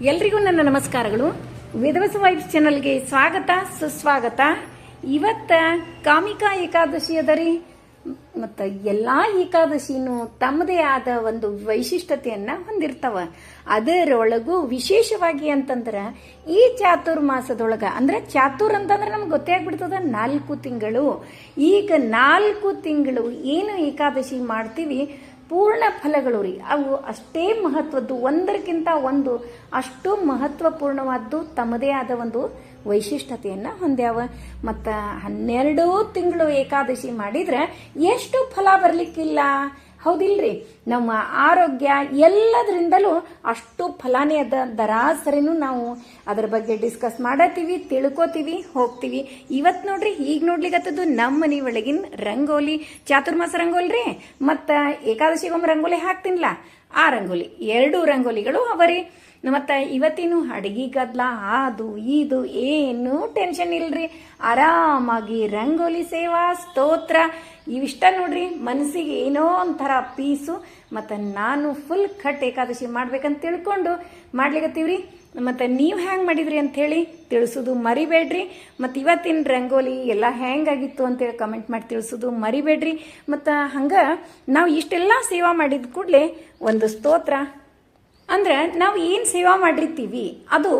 ಎಲ್ರಿಗೂ ನನ್ನ ನಮಸ್ಕಾರಗಳು. ವಿಧವಸ ವೈಬ್ಸ್ ಚಾನಲ್ಗೆ ಸ್ವಾಗತ, ಸುಸ್ವಾಗತ. ಇವತ್ತ ಕಾಮಿಕಾ ಏಕಾದಶಿ ಅದ ರೀ ಮತ್ತು ಎಲ್ಲಾ ಏಕಾದಶಿನೂ ತಮ್ಮದೇ ಆದ ಒಂದು ವೈಶಿಷ್ಟ್ಯತೆಯನ್ನು ಹೊಂದಿರ್ತಾವ. ಅದರೊಳಗೂ ವಿಶೇಷವಾಗಿ ಅಂತಂದ್ರೆ, ಈ ಚಾತುರ್ಮಾಸದೊಳಗ ಅಂದ್ರೆ ಚಾತುರ್ ಅಂತಂದ್ರೆ ನಮ್ಗೆ ಗೊತ್ತೇ ಆಗ್ಬಿಡ್ತದ ನಾಲ್ಕು ತಿಂಗಳು. ಈಗ ನಾಲ್ಕು ತಿಂಗಳು ಏನು ಏಕಾದಶಿ ಮಾಡ್ತೀವಿ ಪೂರ್ಣ ಫಲಗಳು ರೀ. ಅವು ಅಷ್ಟೇ ಮಹತ್ವದ್ದು. ಒಂದರಕ್ಕಿಂತ ಒಂದು ಅಷ್ಟು ಮಹತ್ವಪೂರ್ಣವಾದ್ದು ತಮ್ಮದೇ ಆದ ಒಂದು ವೈಶಿಷ್ಟ್ಯತೆಯನ್ನು ಹೊಂದ್ಯಾವ. ಮತ್ತು ಹನ್ನೆರಡು ತಿಂಗಳು ಏಕಾದಶಿ ಮಾಡಿದ್ರೆ ಎಷ್ಟು ಫಲ ಬರ್ಲಿಕ್ಕಿಲ್ಲ? ಹೌದಿಲ್ರಿ? ನಮ್ಮ ಆರೋಗ್ಯ ಎಲ್ಲದರಿಂದಲೂ ಅಷ್ಟು ಫಲಾನೇ ಅದ ದರಾಸರಿನೂ ನಾವು ಅದ್ರ ಬಗ್ಗೆ ಡಿಸ್ಕಸ್ ಮಾಡತ್ತೀವಿ, ತಿಳ್ಕೊತೀವಿ, ಹೋಗ್ತೀವಿ. ಇವತ್ತು ನೋಡ್ರಿ, ಈಗ ನೋಡ್ಲಿಕ್ಕತ್ತದ್ದು ನಮ್ಮ ಮನೆ ಒಳಗಿನ ರಂಗೋಲಿ, ಚಾತುರ್ಮಾಸ ರಂಗೋಲಿ ರೀ ಮತ್ತು ಏಕಾದಶಿಗೊಮ್ಮೆ ರಂಗೋಲಿ ಹಾಕ್ತೀನಿಲ್ಲ ಆ ರಂಗೋಲಿ, ಎರಡು ರಂಗೋಲಿಗಳು ಅವರಿ. ಮತ್ತು ಇವತ್ತಿನ ಅಡಿಗೆ ಗದ್ಲ, ಅದು, ಇದು, ಏನು ಟೆನ್ಷನ್ ಇಲ್ರಿ. ಆರಾಮಾಗಿ ರಂಗೋಲಿ ಸೇವಾ, ಸ್ತೋತ್ರ, ಇವಿಷ್ಟ ನೋಡ್ರಿ. ಮನಸ್ಸಿಗೆ ಏನೋ ಒಂಥರ ಪೀಸು ಮತ್ತು ನಾನು ಫುಲ್ ಕಟ್ ಏಕಾದಶಿ ಮಾಡ್ಬೇಕಂತ ತಿಳ್ಕೊಂಡು ಮಾಡ್ಲಿಕತ್ತೀವ್ರಿ. ಮತ್ತು ನೀವು ಹ್ಯಾಂಗೆ ಮಾಡಿದ್ರಿ ಅಂಥೇಳಿ ತಿಳಿಸೋದು ಮರಿಬೇಡ್ರಿ. ಮತ್ತು ಇವತ್ತಿನ ರಂಗೋಲಿ ಎಲ್ಲ ಹೆಂಗಾಗಿತ್ತು ಅಂತೇಳಿ ಕಮೆಂಟ್ ಮಾಡಿ ತಿಳಿಸೋದು ಮರಿಬೇಡ್ರಿ. ಮತ್ತು ಹಂಗೆ ನಾವು ಇಷ್ಟೆಲ್ಲ ಸೇವಾ ಮಾಡಿದ ಕೂಡಲೇ ಒಂದು ಸ್ತೋತ್ರ ಅಂದ್ರೆ ನಾವು ಏನು ಸೇವಾ ಮಾಡಿರ್ತೀವಿ, ಅದು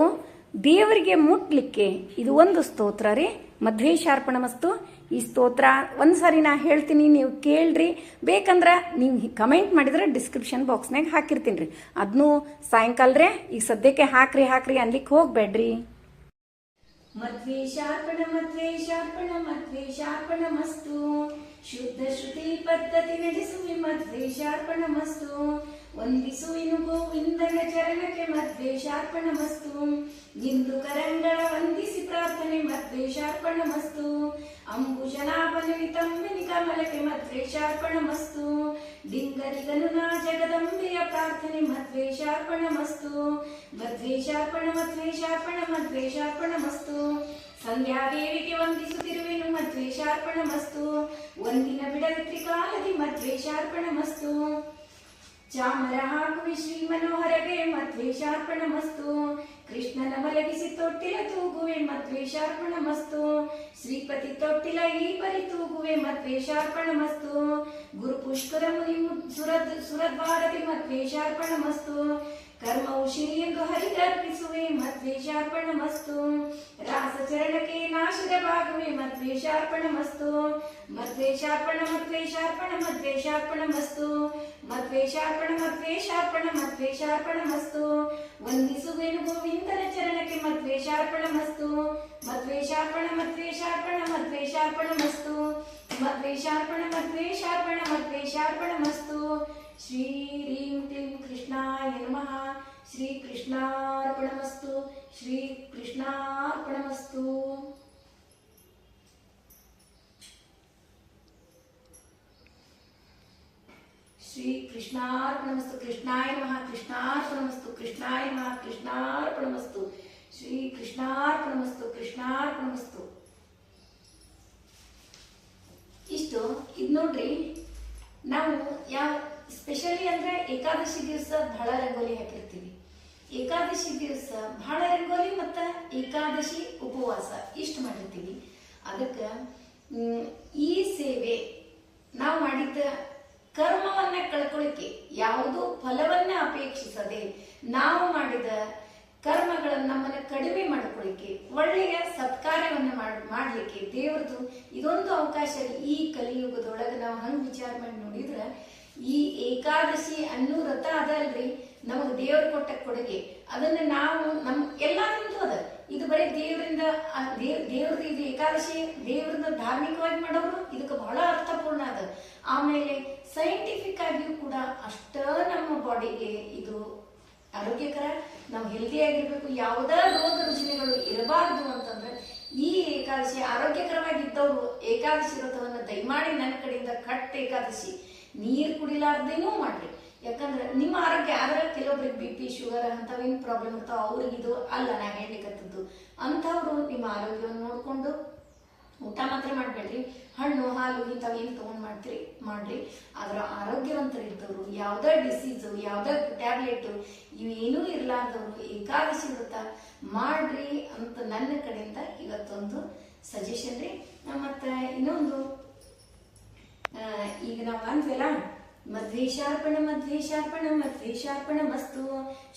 ದೇವರಿಗೆ ಮುಟ್ಲಿಕ್ಕೆ ಇದು ಒಂದು ಸ್ತೋತ್ರ ರೀ. ಮಧ್ವೇಶಾರ್ಪಣ ಮಸ್ತು ಈ ಸ್ತೋತ್ರ ಒಂದ್ಸರಿ ನಾ ಹೇಳ್ತೀನಿ, ನೀವು ಕೇಳ್ರಿ. ಬೇಕಂದ್ರೆ ನೀವು ಕಮೆಂಟ್ ಮಾಡಿದ್ರೆ ಡಿಸ್ಕ್ರಿಪ್ಷನ್ ಬಾಕ್ಸ್ನಾಗ ಹಾಕಿರ್ತೀನಿ ರೀ. ಅದನ್ನೂ ಸಾಯಂಕಾಲ ರೀ, ಈಗ ಸದ್ಯಕ್ಕೆ ಹಾಕ್ರಿ ಹಾಕ್ರಿ ಅನ್ಲಿಕ್ಕೆ ಹೋಗ್ಬೇಡ್ರಿ. ಮಧ್ವೇಶಾರ್ಪಣ ಮಧ್ವೇಶಾರ್ಪಣ ಶುದ್ಧ ಶ್ರುತಿ ಪದ್ಧತಿ ನಡೆಸುವಿ ಮಧ್ವೇಶಾರ್ಪಣ ಮಸ್ತು ವಂದಿಸುವಿನು ಗೋವಿಂದನ ಚರಣಕ್ಕೆ ಮಧ್ವೇಶಾರ್ಪಣ ಮಸ್ತು. ಇಂದು ಕರಂಗಳ ವಂದಿಸಿ ಪ್ರಾರ್ಥನೆ ಮಧ್ವೇಶಾರ್ಪಣ ಮಸ್ತು. ಅಂಬುಜನಾಭನಿ ತಂಬಿನಿ ಕಮಲಕ್ಕೆ ಮಧ್ವೇಶಾರ್ಪಣ ಮಸ್ತು. ಡಿಂಗರಿಗನು ನಾ ಜಗದಂಬೆಯ ಪ್ರಾರ್ಥನೆ ಮಧ್ವೇಶಾರ್ಪಣ ಮಸ್ತು. ಮಧ್ವೇಶಾರ್ಪಣ ಮಧ್ವೇಶಾರ್ಪಣ ಮಧ್ವೇಶಾರ್ಪಣ ಮಸ್ತು. ಸಂಧ್ಯಾದೇವಿಗೆ ವಂದಿಸುತ್ತಿರುವೆನು ಮಧ್ವೇಶಾರ್ಪಣ ಮಸ್ತು. ಒಂದಿನ ಬಿಡದ ತ್ರಿಕಾಲದಿ ಮಧ್ವೇಶಾರ್ಪಣ ಮಸ್ತು. ಚಾಮರ ಹಾಕುವಿ ಶ್ರೀ ಮನೋಹರಗೆ ಮಧ್ವೇಶಾರ್ಪಣ ಮಸ್ತು ಕೃಷ್ಣನ ಮಲಗಿಸಿ ತೊಟ್ಟಿಲ ತೂಗುವೆ ಮಧ್ವೇಶಾರ್ಪಣ ಮಸ್ತು ಶ್ರೀಪತಿ ತೊಟ್ಟಿಲ ಈ ಪರಿ ತೂಗುವೆ ಮಧ್ವೇಶಾರ್ಪಣ ಮಸ್ತು ಗುರು ಪುಷ್ಕರ ಮುನಿ ಸುರದ್ ಸುರದ್ವಾರದಿ ಮಧ್ವೇಶಾರ್ಪಣ ಮಸ್ತು ಕರ್ಮವು ಶಿರಿಯೆಂದು ಹರಿದರ್ಪಿಸುವೆ ಮಧ್ವೇಶಾರ್ಪಣ ಮಸ್ತು ರಾಸ ಚರಣಕ್ಕೆ ನಾಶದ ಭಾಗವೇ ಮಧ್ವೇಶಾರ್ಪಣ ಮಸ್ತು ಮಧ್ವೇಶಾರ್ಪಣ ಮಧ್ವೇಶಾರ್ಪಣ ಮಧ್ವೇಶಾರ್ಪಣ ಮಸ್ತು ಮಧ್ವೇಶಾರ್ಪಣ ಮಧ್ವೇಶಾರ್ಪಣ ಮಧ್ವೇಶಾರ್ಪಣ ಮಸ್ತು ವಂದಿಸುವೆನು ಗೋವಿಂದನ ಚರಣಕ್ಕೆ ಮಧ್ವೇಶಾರ್ಪಣ ಮಸ್ತು ಮಧ್ವೇಶಾರ್ಪಣ ಮಧ್ವೇಶಾರ್ಪಣ ಮಧ್ವೇಶಾರ್ಪಣ ಮಸ್ತು ಮಧ್ವೇಶಾರ್ಪಣ ಮಧ್ವೇಶಾರ್ಪಣ ಮಧ್ವೇಶಾರ್ಪಣ ಮಸ್ತು ಶ್ರೀ ರೀಂ ಕ್ಲೀಂ ಕೃಷ್ಣಾಯ ನಮಃ ಶ್ರೀ ಕೃಷ್ಣಾರ್ಪಣಮಸ್ತು ಶ್ರೀ ಕೃಷ್ಣಾರ್ಪಣಮಸ್ತು ಶ್ರೀ ಕೃಷ್ಣಾರ್ಪಣಮಸ್ತು ಕೃಷ್ಣಾಯ ನಮಃ ಕೃಷ್ಣಾರ್ಪಣಮಸ್ತು ಕೃಷ್ಣಾಯ ನಮಃ ಕೃಷ್ಣಾರ್ಪಣಮಸ್ತು ಶ್ರೀ ಕೃಷ್ಣಾರ್ಪಣಮಸ್ತು ಕೃಷ್ಣಾರ್ಪಣಮಸ್ತು ಇಷ್ಟು ಇದು ನೋಡ್ರಿ, ನಾವು ಯಾವ ಸ್ಪೆಷಲಿ ಅಂದ್ರೆ ಏಕಾದಶಿ ದಿವಸ ಬಹಳ ರಂಗೋಲಿ ಹಾಕಿರ್ತೀವಿ ಏಕಾದಶಿ ದಿವಸ ಬಹಳ ರಂಗೋಲಿ ಮತ್ತು ಏಕಾದಶಿ ಉಪವಾಸ ಇಷ್ಟು ಮಾಡಿರ್ತೀವಿ ಅದಕ್ಕೆ ಈ ಸೇವೆ ನಾವು ಮಾಡಿದ ಕರ್ಮವನ್ನ ಕಳ್ಕೊಳ್ಳಿಕ್ಕೆ ಯಾವುದು ಫಲವನ್ನ ಅಪೇಕ್ಷಿಸದೆ ನಾವು ಮಾಡಿದ ಕರ್ಮಗಳನ್ನು ನಮ್ಮನ್ನು ಕಡಿಮೆ ಮಾಡ್ಕೊಳ್ಳಿಕ್ಕೆ ಒಳ್ಳೆಯ ಸತ್ಕಾರ್ಯವನ್ನ ಮಾಡಲಿಕ್ಕೆ ದೇವ್ರದ್ದು ಇದೊಂದು ಅವಕಾಶ. ಈ ಕಲಿಯುಗದೊಳಗೆ ನಾವು ಹಂಗೆ ವಿಚಾರ ಮಾಡಿ ನೋಡಿದ್ರೆ ಈ ಏಕಾದಶಿ ಅನ್ನೋ ವ್ರತ ಅಲ್ರಿ ನಮಗೆ ದೇವ್ರ ಕೊಟ್ಟ ಕೊಡುಗೆ. ಅದನ್ನ ನಾವು ನಮ್ ಎಲ್ಲಾದ್ರಿಂದೂ ಅದ. ಇದು ಬರೀ ದೇವರಿಂದ ದೇವ್ ದೇವ್ರದ್ದು ಇದು ಏಕಾದಶಿ ದೇವ್ರನ್ನ ಧಾರ್ಮಿಕವಾಗಿ ಮಾಡೋರು, ಇದಕ್ಕೆ ಬಹಳ ಅರ್ಥಪೂರ್ಣ ಅದ. ಆಮೇಲೆ ಸೈಂಟಿಫಿಕ್ ಆಗಿಯೂ ಕೂಡ ಅಷ್ಟ ನಮ್ಮ ಬಾಡಿಗೆ ಇದು ಆರೋಗ್ಯಕರ. ನಾವು ಹೆಲ್ದಿ ಆಗಿರ್ಬೇಕು. ಯಾವುದೇ ರೋಗ ರುಜಿನಗಳು ಇರಬಾರ್ದು ಅಂತಂದ್ರೆ, ಈ ಏಕಾದಶಿ ಆರೋಗ್ಯಕರವಾಗಿದ್ದವರು ಏಕಾದಶಿ ವ್ರತವನ್ನ ದಯಮಾಡಿ ನನ್ನ ಕಡೆಯಿಂದ ಕಟ್ ಏಕಾದಶಿ. ನೀರು ಕುಡಿಲಾರ್ದೇನೂ ಮಾಡ್ರಿ. ಯಾಕಂದ್ರೆ ನಿಮ್ಮ ಆರೋಗ್ಯ ಆದ್ರೆ ಕೆಲವೊಬ್ರಿಗೆ ಬಿ ಪಿ ಶುಗರ್ ಅಂಥವೇನು ಪ್ರಾಬ್ಲಮ್ ಇರ್ತಾವ, ಅವ್ರಿಗೆ ಇದು ಅಲ್ಲ ನಾ ಹೇಳ್ಲಿಕ್ಕತ್ತದ್ದು ಅಂಥವ್ರು ನಿಮ್ಮ ಆರೋಗ್ಯವನ್ನು ನೋಡಿಕೊಂಡು ಊಟ ಮಾತ್ರ ಮಾಡಬೇಡ್ರಿ. ಹಣ್ಣು, ಹಾಲು ಇಂಥವು ಏನು ತೊಗೊಂಡು ಮಾಡ್ತೀರಿ, ಮಾಡ್ರಿ. ಆದ್ರೆ ಆರೋಗ್ಯವಂತರಿದ್ದವರು, ಯಾವುದೇ ಡಿಸೀಸು ಯಾವುದೇ ಟ್ಯಾಬ್ಲೆಟ್ ಇವೇನೂ ಇರಲಾರ್ದವರು ಏಕಾದಶಿ ವ್ರತ ಮಾಡ್ರಿ ಅಂತ ನನ್ನ ಕಡೆಯಿಂದ ಇವತ್ತೊಂದು ಸಜೆಷನ್ ರೀ. ಮತ್ತು ಇನ್ನೊಂದು ಈಗ ನಾವು ಅಂದ್ವಲ್ಲ ಮಧ್ವೇಶಾರ್ಪಣ ಮಧ್ವೇಶಾರ್ಪಣ ಮಧ್ವೇಶಾರ್ಪಣ ಮಸ್ತು.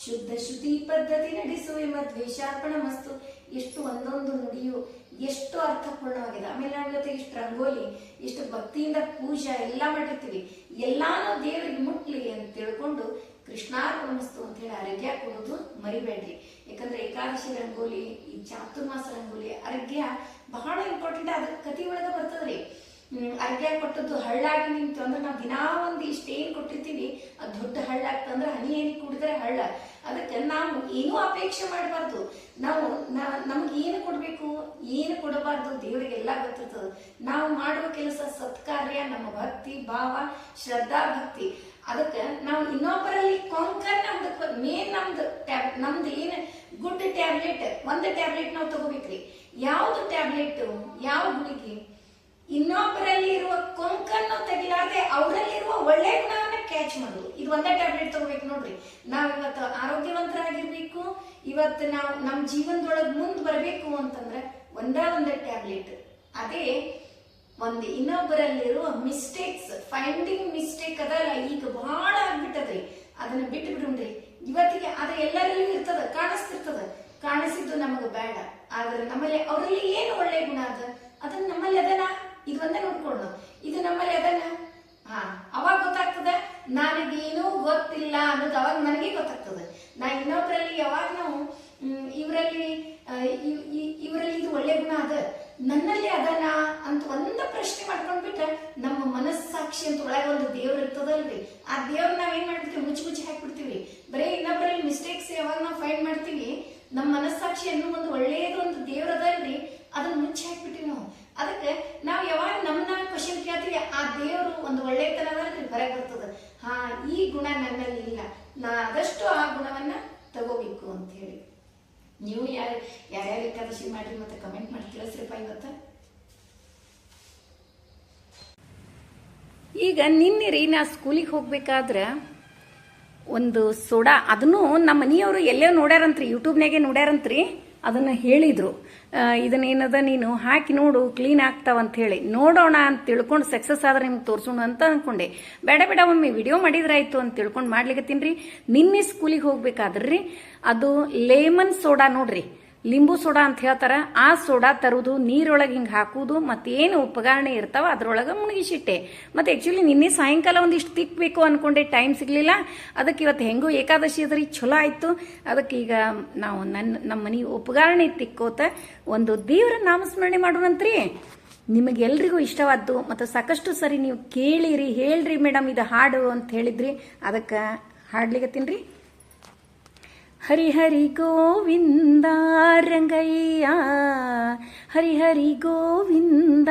ಶುದ್ಧ ಶ್ರುತಿ ಪದ್ಧತಿ ನಡೆಸುವೆ ಮಧ್ವೇಶಾರ್ಪಣ ಮಸ್ತು. ಎಷ್ಟು ಒಂದೊಂದು ನುಡಿಯು ಎಷ್ಟು ಅರ್ಥಪೂರ್ಣವಾಗಿದೆ. ಆಮೇಲೆ ನಾವು ಇಷ್ಟು ರಂಗೋಲಿ, ಇಷ್ಟು ಭಕ್ತಿಯಿಂದ ಪೂಜಾ ಎಲ್ಲ ಮಾಡಿರ್ತೀವಿ. ಎಲ್ಲಾನು ದೇವರಿಗೆ ಮುಟ್ಲಿ ಅಂತ ತಿಳ್ಕೊಂಡು ಕೃಷ್ಣಾರ್ಪಣ ಮಸ್ತು ಅಂತ ಹೇಳಿ ಅರಗ್ಯ ಕೊಡೋದು ಮರಿಬೇಡ್ರಿ. ಯಾಕಂದ್ರೆ ಏಕಾದಶಿ ರಂಗೋಲಿ, ಈ ಚಾತುರ್ಮಾಸ ರಂಗೋಲಿ ಅರಗ್ಯ ಬಹಳ ಇಂಪಾರ್ಟೆಂಟ್ ಅದ್ರ ಕತಿ ಒಳಗ ಬರ್ತದ್ರಿ. ಹ್ಮ್, ಅರ್ಘ್ಯ ಕೊಟ್ಟದ್ದು ಹಳ್ಳಾಗಿ ನಿಂತು ಅಂದ್ರೆ ನಾವು ದಿನಾ ಒಂದು ಇಷ್ಟು ಏನ್ ಕೊಟ್ಟಿರ್ತೀವಿ ಅದು ದೊಡ್ಡ ಹಳ್ಳ ಆಗ್ತಂದ್ರೆ ಹನಿ ಏನಿ ಕುಡಿದ್ರೆ ಹಳ್ಳ. ಅದಕ್ಕೆ ನಾವು ಏನೂ ಅಪೇಕ್ಷೆ ಮಾಡಬಾರ್ದು. ನಾವು ನಮ್ಗೆ ಏನು ಕೊಡಬೇಕು ಏನು ಕೊಡಬಾರ್ದು ದೇವರಿಗೆಲ್ಲ ಗೊತ್ತಿರ್ತದೆ. ನಾವು ಮಾಡುವ ಕೆಲಸ ಸತ್ಕಾರ್ಯ ನಮ್ಮ ಭಕ್ತಿ ಭಾವ ಶ್ರದ್ಧಾ ಭಕ್ತಿ. ಅದಕ್ಕೆ ನಾವು ಇನ್ನೊಬ್ಬರಲ್ಲಿ ಕೊಂಕರ್ ನಮ್ದು ಮೇನ್ ನಮ್ದು ಟ್ಯಾಬ್ ನಮ್ದು ಏನು ಗುಡ್ ಟ್ಯಾಬ್ಲೆಟ್ ಒಂದು ಟ್ಯಾಬ್ಲೆಟ್ ನಾವು ತಗೋಬೇಕ್ರಿ. ಯಾವ್ದು ಟ್ಯಾಬ್ಲೆಟ್ ಯಾವ ಗುಳಿಗೆ ಇನ್ನೊಬ್ಬರಲ್ಲಿ ಇರುವ ಕೊಂಕನ್ನು ತೆಗಿಲಾರ್ದೆ ಅವರಲ್ಲಿರುವ ಒಳ್ಳೆ ಗುಣವನ್ನ ಕ್ಯಾಚ್ ಮಾಡೋದು ಇದು ಒಂದೇ ಟ್ಯಾಬ್ಲೆಟ್ ತಗೋಬೇಕು ನೋಡ್ರಿ. ನಾವು ಇವತ್ತು ಆರೋಗ್ಯವಂತರಾಗಿರ್ಬೇಕು, ಇವತ್ತು ನಾವು ನಮ್ಮ ಜೀವನದೊಳಗೆ ಮುಂದೆ ಬರಬೇಕು ಅಂತಂದ್ರೆ ಒಂದೇ ಒಂದೇ ಟ್ಯಾಬ್ಲೆಟ್ ಅದೇ ಒಂದು ಇನ್ನೊಬ್ಬರಲ್ಲಿರುವ ಮಿಸ್ಟೇಕ್ಸ್ ಫೈಂಡಿಂಗ್ ಮಿಸ್ಟೇಕ್ ಅದಲ್ಲ ಈಗ ಬಹಳ ಆಗ್ಬಿಟ್ಟದ್ರಿ. ಅದನ್ನ ಬಿಟ್ಟು ಬಿಡ್ರಿ ಇವತ್ತಿಗೆ ಅದು ಎಲ್ಲರಲ್ಲೂ ಇರ್ತದ, ಕಾಣಿಸ್ತಿರ್ತದ. ಕಾಣಿಸಿದ್ದು ನಮಗೆ ಬೇಡ. ಆದ್ರೆ ನಮ್ಮಲ್ಲಿ ಅವರಲ್ಲಿ ಏನು ಒಳ್ಳೆ ಗುಣ ಅದ? ಅದನ್ನ ನಮ್ಮಲ್ಲಿ ಅದನ್ನ ಇದು ಒಂದೇ ನೋಡ್ಕೊಂಡು ಇದು ನಮ್ಮಲ್ಲಿ ಅದನ್ನ, ಹಾ, ಅವಾಗ ಗೊತ್ತಾಗ್ತದೆ ನನಗೇನು ಗೊತ್ತಿಲ್ಲ ಅನ್ನೋದು ಅವಾಗ ನನಗೆ ಗೊತ್ತಾಗ್ತದೆ. ನಾ ಇನ್ನೊಬ್ಬರಲ್ಲಿ ಯಾವಾಗ ನಾವು ಇವರಲ್ಲಿ ಇವರಲ್ಲಿ ಇದು ಒಳ್ಳೆ ಗುಣ ಅದ. ನನ್ನಲ್ಲಿ ಅದನ್ನ ಅಂತ ಒಂದ ಪ್ರಶ್ನೆ ಮಾಡ್ಕೊಂಡ್ಬಿಟ್ರೆ ನಮ್ಮ ಮನಸ್ಸಾಕ್ಷಿ ಅಂತ ಒಳಗೆ ಒಂದು ದೇವ್ರ ಇರ್ತದಲ್ರಿ. ಆ ದೇವ್ರ ನಾವ್ ಏನ್ ಮಾಡ್ಬಿಡ್ತೀವಿ? ಮುಚ್ಚಿ ಮುಚ್ಚಿ ಹಾಕ್ಬಿಡ್ತೀವಿ. ಬರೀ ಇನ್ನೊಬ್ಬರಲ್ಲಿ ಮಿಸ್ಟೇಕ್ಸ್ ಯಾವಾಗ ನಾವು ಫೈಂಡ್ ಮಾಡ್ತೀವಿ, ನಮ್ಮ ಮನಸ್ಸಾಕ್ಷಿ ಅನ್ನೋ ಒಂದು ಒಳ್ಳೆಯದು ಒಂದು ದೇವ್ರ ಅದಲ್ರಿ ಅದನ್ನ ಮುಚ್ಚಿ ಹಾಕ್ಬಿಟ್ಟಿವಿ ನಾವು ಅದಕ್ಕೆ ನಾವು ಯಾವಾಗ ನಮ್ಮನ್ನ ಕ್ವಶನ್ ಕೇಳ್ತೀವಿ ಆ ದೇವರು ಒಂದು ಒಳ್ಳೆತನ ಅದಲ್ರಿ ಹೊರಗೆ ಬರ್ತದ ಹಾ ಈ ಗುಣ ನನ್ನಲ್ಲಿ ಇಲ್ಲ ನಾ ಆದಷ್ಟು ಆ ಗುಣವನ್ನ ತಗೋಬೇಕು ಅಂತ ಹೇಳಿ ನೀವು ಯಾರು, ಯಾರ್ಯಾರು ಏಕಾದಶಿ ಮಾಡಿ ಮತ್ತೆ ಕಮೆಂಟ್ ಮಾಡಿ ತಿಳಿಸ್ರಿಪ್ಪ ಇವತ್ತು. ಈಗ ನಿನ್ನೆ ರೀ ನಾ ಸ್ಕೂಲಿಗೆ ಹೋಗ್ಬೇಕಾದ್ರೆ ಒಂದು ಸೋಡಾ ಅದನ್ನು ನಮ್ಮ ಮನೆಯವರು ಎಲ್ಲೋ ನೋಡ್ಯಾರಂತ್ರಿ ಯೂಟ್ಯೂಬ್ನಾಗೆ ನೋಡ್ಯಾರಂತ್ರಿ. ಅದನ್ನು ಹೇಳಿದ್ರು. ಇದನ್ನೇನದ ನೀನು ಹಾಕಿ ನೋಡು ಕ್ಲೀನ್ ಆಗ್ತಾವ ಅಂತ ಹೇಳಿ. ನೋಡೋಣ ಅಂತ ತಿಳ್ಕೊಂಡು ಸಕ್ಸಸ್ ಆದ್ರೆ ನಿಮ್ಗೆ ತೋರ್ಸೋಣ ಅಂತ ಅಂದ್ಕೊಂಡೆ ಬೇಡ ಬೇಡ, ಒಮ್ಮೆ ವಿಡಿಯೋ ಮಾಡಿದ್ರಾಯ್ತು ಅಂತ ತಿಳ್ಕೊಂಡು ತಿನ್ರಿ ನಿನ್ನೆ ಸ್ಕೂಲಿಗೆ ಹೋಗ್ಬೇಕಾದ್ರಿ, ಅದು ಲೇಮನ್ ಸೋಡಾ ನೋಡ್ರಿ. ಲಿಂಬು ಸೋಡಾ ಅಂತ ಹೇಳ್ತಾರ. ಆ ಸೋಡಾ ತರುವುದು ನೀರೊಳಗೆ ಹಿಂಗೆ ಹಾಕುವುದು ಏನು ಉಪಕರಣೆ ಇರ್ತಾವ ಅದ್ರೊಳಗೆ ಮುಳುಗಿಸಿಟ್ಟೆ ಮತ್ತೆ ಆಕ್ಚುಲಿ ನಿನ್ನೆ ಸಾಯಂಕಾಲ ಒಂದಿಷ್ಟು ತಿಕ್ಬೇಕು ಅನ್ಕೊಂಡೆ ಟೈಮ್ ಸಿಗ್ಲಿಲ್ಲ. ಅದಕ್ಕೆ ಇವತ್ತು ಹೆಂಗೂ ಏಕಾದಶಿ ಅದ್ರಿ ಚಲೋ ಆಯ್ತು. ಅದಕ್ಕೆ ಈಗ ನಾವು ನನ್ನ ನಮ್ಮ ಮನೆ ಉಪಕರಣೆ ತಿಕ್ಕೋತ ಒಂದು ದೇವರ ನಾಮಸ್ಮರಣೆ ಮಾಡೋಣಂತ್ರಿ. ನಿಮಗೆಲ್ರಿಗೂ ಇಷ್ಟವಾದ್ದು, ಮತ್ತು ಸಾಕಷ್ಟು ಸರಿ ನೀವು ಕೇಳಿರಿ, ಹೇಳ್ರಿ ಮೇಡಮ್, ಇದು ಹಾಡು ಅಂತ ಹೇಳಿದ್ರಿ. ಅದಕ್ಕೆ ಹಾಡ್ಲಿಕತ್ತೀನಿ ರೀ. ಹರಿ ಹರಿ ಗೋವಿಂದ ರಂಗಯ್ಯ ಹರಿ ಹರಿ ಗೋವಿಂದ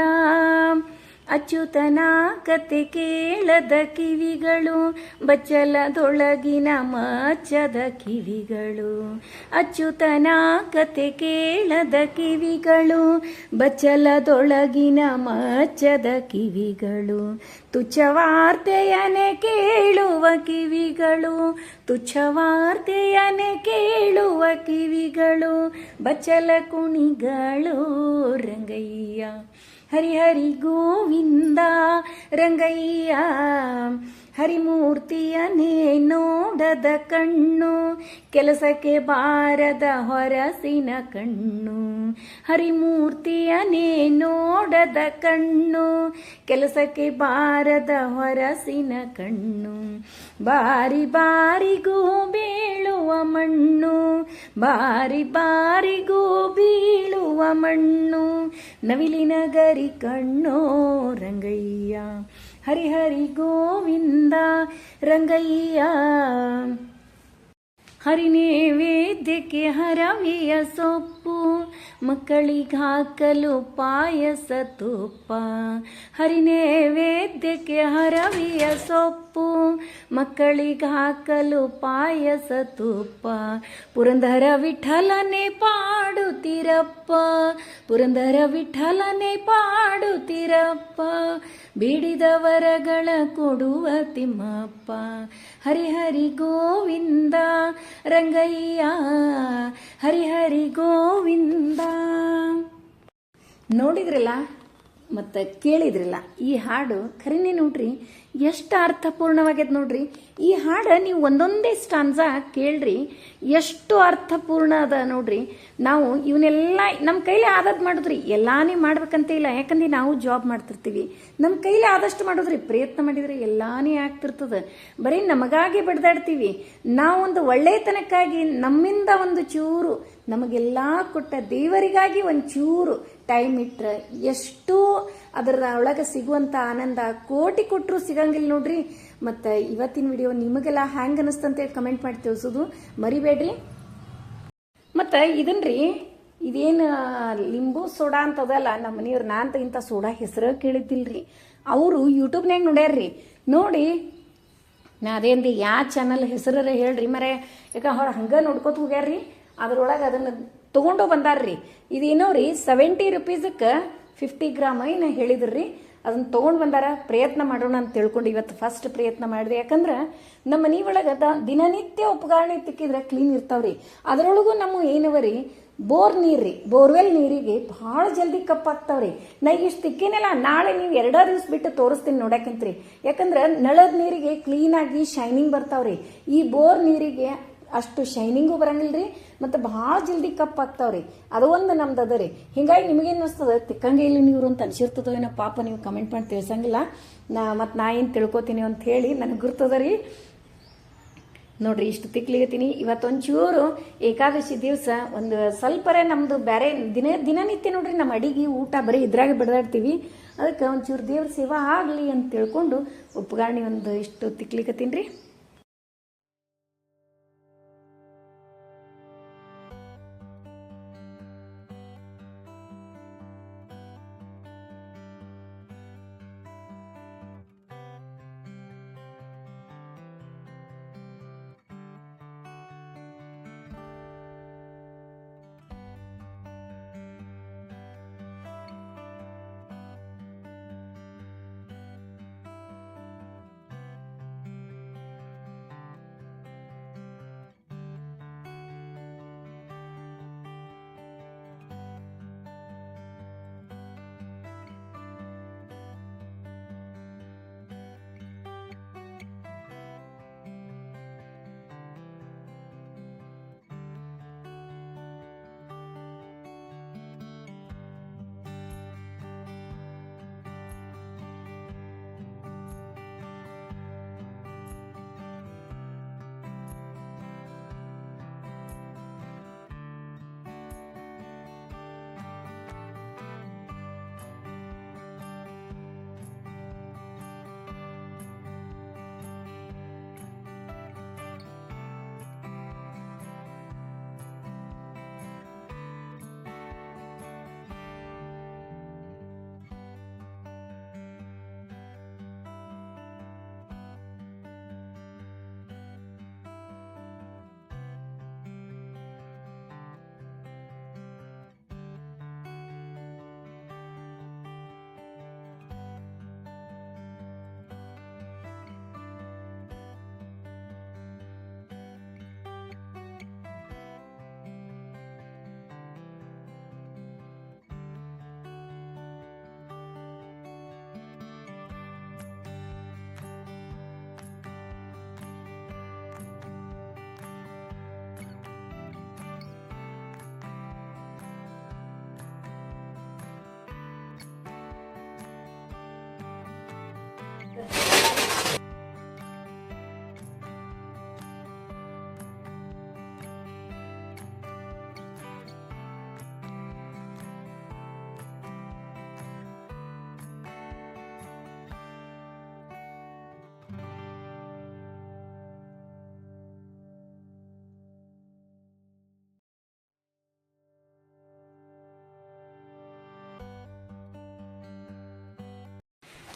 ಅಚ್ಯುತನ ಕತೆ ಕೇಳದ ಕಿವಿಗಳು, ಬಚ್ಚಲದೊಳಗಿನ ಮಚ್ಚದ ಕಿವಿಗಳು. ಅಚ್ಯುತನ ಕತೆ ಕೇಳದ ಕಿವಿಗಳು, ಬಚ್ಚಲದೊಳಗಿನ ಮಚ್ಚದ ಕಿವಿಗಳು. ತುಚ್ಛವಾರ್ತೆಯನೆ ಕೇಳುವ ಕಿವಿಗಳು ತುಚ್ಛವಾರ್ತೆಯನೆ ಕೇಳುವ ಕಿವಿಗಳು. ಬಚ್ಚಲ ಕುಣಿಗಳು ರಂಗಯ್ಯ. ಹರಿ ಹರಿ ಗೋವಿಂದ ರಂಗಯ್ಯ ಹರಿಮೂರ್ತಿಯನೇ ನೋಡದ ಕಣ್ಣು, ಕೆಲಸಕ್ಕೆ ಬಾರದ ಹೊರಸಿನ ಕಣ್ಣು. ಹರಿಮೂರ್ತಿಯನೇ ನೋಡದ ಕಣ್ಣು, ಕೆಲಸಕ್ಕೆ ಬಾರದ ಹೊರಸಿನ ಕಣ್ಣು. ಬಾರಿ ಬಾರಿಗೂ ಬೀಳುವ ಮಣ್ಣು, ಬಾರಿ ಬಾರಿಗೂ ಬೀಳುವ ಮಣ್ಣು. ನವಿಲಿನ ಗರಿ ಕಣ್ಣೋ ರಂಗಯ್ಯ ஹரிஹரி கோவிந்தா ரங்கையா. ರಂಗಯ್ಯ ಹರಿನೇವೇದ್ಯಕ್ಕೆ ಹರವಿಯ ಸೊಪ್ಪು ಮಕ್ಕಳಿಗಾಕಲು ಪಾಯಸ ತುಪ್ಪ. ಹರಿನೈವೇದ್ಯಕ್ಕೆ ಹರವಿಯ ಸೊಪ್ಪು ಮಕ್ಕಳಿಗಾಕಲು ಪಾಯಸ ತುಪ್ಪ. ಪುರಂದರ ವಿಠಲನೆ ಪಾಡುತ್ತೀರಪ್ಪ, ಪುರಂದರ ವಿಠಲನೆ ಪಾಡುತ್ತೀರಪ್ಪ. ಬಿಡಿದವರಗಳ ಕೊಡುವ ತಿಮ್ಮಪ್ಪ. ಹರಿಹರಿ ಗೋವಿಂದ ರಂಗಯ್ಯ ಹರಿಹರಿ ಗೋವಿಂದ. ನೋಡಿದ್ರಲ್ಲ? ಮತ್ತು ಕೇಳಿದ್ರಲ್ಲ. ಈ ಹಾಡು ಖರೀನೇ ನೋಡ್ರಿ, ಎಷ್ಟು ಅರ್ಥಪೂರ್ಣವಾಗ್ಯದ ನೋಡ್ರಿ. ಈ ಹಾಡು ನೀವು ಒಂದೊಂದೇ ಸ್ಟಾನ್ಸ ಕೇಳ್ರಿ, ಎಷ್ಟು ಅರ್ಥಪೂರ್ಣ ಅದ ನೋಡ್ರಿ. ನಾವು ಇವನ್ನೆಲ್ಲ ನಮ್ಮ ಕೈಲಿ ಆದದ್ದು ಮಾಡಿದ್ರಿ. ಎಲ್ಲಾನೇ ಮಾಡ್ಬೇಕಂತ ಇಲ್ಲ, ಯಾಕಂದ್ರೆ ನಾವು ಜಾಬ್ ಮಾಡ್ತಿರ್ತೀವಿ. ನಮ್ಮ ಕೈಲಿ ಆದಷ್ಟು ಮಾಡೋದ್ರಿ, ಪ್ರಯತ್ನ ಮಾಡಿದ್ರೆ ಎಲ್ಲಾನೇ ಆಗ್ತಿರ್ತದ. ಬರೀ ನಮಗಾಗಿ ಬಡ್ದಾಡ್ತೀವಿ. ನಾವೊಂದು ಒಳ್ಳೆತನಕ್ಕಾಗಿ, ನಮ್ಮಿಂದ ಒಂದು ಚೂರು, ನಮಗೆಲ್ಲ ಕೊಟ್ಟ ದೇವರಿಗಾಗಿ ಒಂದು ಚೂರು ಟೈಮ್ ಇಟ್ಟರೆ ಎಷ್ಟು ಅದರ ಒಳಗೆ ಸಿಗುವಂತ ಆನಂದ ಕೋಟಿ ಕೊಟ್ಟರು ಸಿಗಂಗಿಲ್ಲ ನೋಡ್ರಿ. ಮತ್ತು ಇವತ್ತಿನ ವಿಡಿಯೋ ನಿಮಗೆಲ್ಲ ಹ್ಯಾಂಗ್ ಅನಿಸ್ತಂತೇಳಿ ಕಮೆಂಟ್ ಮಾಡಿ ತಿಳಿಸೋದು. ಮರಿಬೇಡ್ರಿ. ಮತ್ತು ಇದನ್ರಿ, ಇದೇನು ಲಿಂಬು ಸೋಡಾ ಅಂತದಲ್ಲ ನಮ್ಮ ಮನೆಯವ್ರು ನಾ ಅಂತ ಇಂಥ ಸೋಡಾ ಹೆಸರು ಕೇಳಿದ್ದಿಲ್ರಿ. ಅವರು ಯೂಟ್ಯೂಬ್ನಾಗ ನೋಡ್ಯಾರ್ರಿ. ನೋಡಿ, ನಾ ಅದೇನ್ರಿ, ಯಾ ಚಾನಲ್ ಹೆಸರರ ಹೇಳ್ರಿ ಮರೆ. ಯಾಕ ಅವ್ರು ಹಂಗೆ ನೋಡ್ಕೊತ ಹೋಗ್ಯಾರ್ರಿ. ಅದ್ರೊಳಗೆ ಅದನ್ನು ತೊಗೊಂಡು ಬಂದಾರ್ರಿ. ಇದೇನೋ ರೀ ಸೆವೆಂಟಿ ರುಪೀಸಕ್ಕೆ ಫಿಫ್ಟಿ ಗ್ರಾಮ್ ಏನು ಹೇಳಿದ್ರಿ. ಅದನ್ನ ತೊಗೊಂಡು ಬಂದಾರ, ಪ್ರಯತ್ನ ಮಾಡೋಣ ಅಂತ ತಿಳ್ಕೊಂಡು ಇವತ್ತು ಫಸ್ಟ್ ಪ್ರಯತ್ನ ಮಾಡಿದೆ. ಯಾಕಂದ್ರೆ ನಮ್ಮ ಮನೆ ಒಳಗೆ ದಿನನಿತ್ಯ ಉಪಕರಣ ತಿಕ್ಕಿದ್ರೆ ಕ್ಲೀನ್ ಇರ್ತಾವ್ರಿ. ಅದರೊಳಗೂ ನಮ್ಮ ಏನವರಿ, ಬೋರ್ ರೀ ಬೋರ್ವೆಲ್ ನೀರಿಗೆ ಭಾಳ ಜಲ್ದಿ ಕಪ್ಪಾಗ್ತಾವ್ರಿ. ನಾ ಇಷ್ಟು ತಿಕ್ಕೇನಲ್ಲ, ನಾಳೆ ನೀವು ಎರಡಾರು ದಿವ್ಸ ಬಿಟ್ಟು ತೋರಿಸ್ತೀನಿ ನೋಡಕ್ಕಂತ್ರಿ ಯಾಕಂದ್ರೆ ನಳದ ನೀರಿಗೆ ಕ್ಲೀನಾಗಿ ಶೈನಿಂಗ್ ಬರ್ತಾವ್ರಿ. ಈ ಬೋರ್ ನೀರಿಗೆ ಅಷ್ಟು ಶೈನಿಂಗು ಬರಂಗಿಲ್ರಿ, ಮತ್ತು ಭಾಳ ಜಲ್ದಿ ಕಪ್ಪಾಗ್ತಾವ್ರಿ ಅದು ಒಂದು ನಮ್ದು ಅದ ರೀ. ಹಿಂಗಾಗಿ ನಿಮಗೇನು ಅನಿಸ್ತದೆ, ತಿಕ್ಕಂಗೆ ಇಲ್ಲಿ ನೀರು ಅಂತ ಅನ್ಸಿರ್ತದೋ ಏನೋ ಪಾಪ ನೀವು ಕಮೆಂಟ್ ಮಾಡಿ ತಿಳ್ಸಂಗಿಲ್ಲ. ನಾ ಮತ್ತು ನಾ ಏನು ತಿಳ್ಕೊತೀನಿ ಅಂತ ಹೇಳಿ ನನಗೆ ಗುರ್ತದ ರೀ. ನೋಡ್ರಿ, ಇಷ್ಟು ತಿಕ್ಲಿಗತ್ತೀನಿ ಇವತ್ತೊಂಚೂರು ಏಕಾದಶಿ ದಿವಸ ಒಂದು ಸ್ವಲ್ಪರೇ ನಮ್ದು ಬೇರೆ ದಿನ, ದಿನನಿತ್ಯ ನೋಡ್ರಿ ನಮ್ಮ ಅಡಿಗೆ ಊಟ ಬರೀ ಇದ್ರಾಗ ಬಿಡದಾಡ್ತೀವಿ. ಅದಕ್ಕೆ ಒಂಚೂರು ದೇವ್ರ ಸೇವಾ ಆಗಲಿ ಅಂತ ತಿಳ್ಕೊಂಡು ಉಪಗಾರಣಿ ಒಂದು ಇಷ್ಟು ತಿಕ್ಲಿಕತ್ತೀನಿ ರೀ.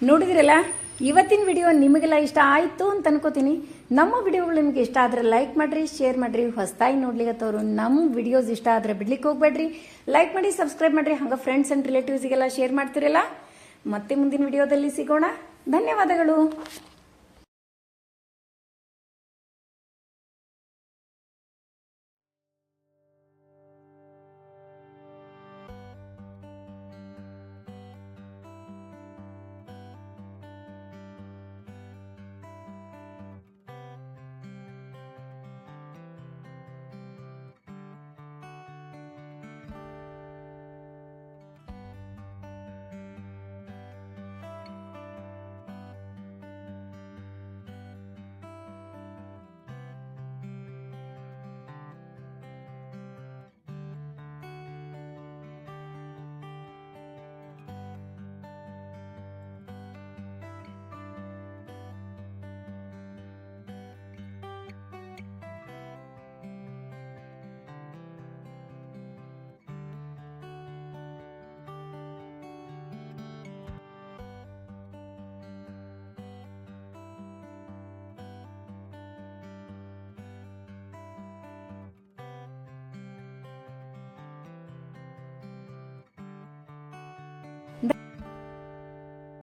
ನೋಡಿದಿರಲ್ಲ ಇವತ್ತಿನ ವಿಡಿಯೋ ನಿಮಗೆಲ್ಲ ಇಷ್ಟ ಆಯಿತು ಅಂತ ಅನ್ಕೋತೀನಿ. ನಮ್ಮ ವಿಡಿಯೋಗಳು ನಿಮ್ಗೆ ಇಷ್ಟ ಆದರೆ ಲೈಕ್ ಮಾಡಿರಿ ಶೇರ್ ಮಾಡಿರಿ, ಹೊಸದಾಗಿ ನೋಡ್ಲಿಕ್ಕತ್ತವ್ರು ನಮ್ಮ ವಿಡಿಯೋಸ್ ಇಷ್ಟ ಆದರೆ ಬಿಡ್ಲಿಕ್ಕೆ ಹೋಗ್ಬೇಡ್ರಿ. ಲೈಕ್ ಮಾಡಿ ಸಬ್ಸ್ಕ್ರೈಬ್ ಮಾಡಿರಿ. ಹಂಗೆ ಫ್ರೆಂಡ್ಸ್ ಆ್ಯಂಡ್ ರಿಲೇಟಿವ್ಸಿಗೆಲ್ಲ ಶೇರ್ ಮಾಡ್ತಿರಲ್ಲ. ಮತ್ತೆ ಮುಂದಿನ ವಿಡಿಯೋದಲ್ಲಿ ಸಿಗೋಣ. ಧನ್ಯವಾದಗಳು.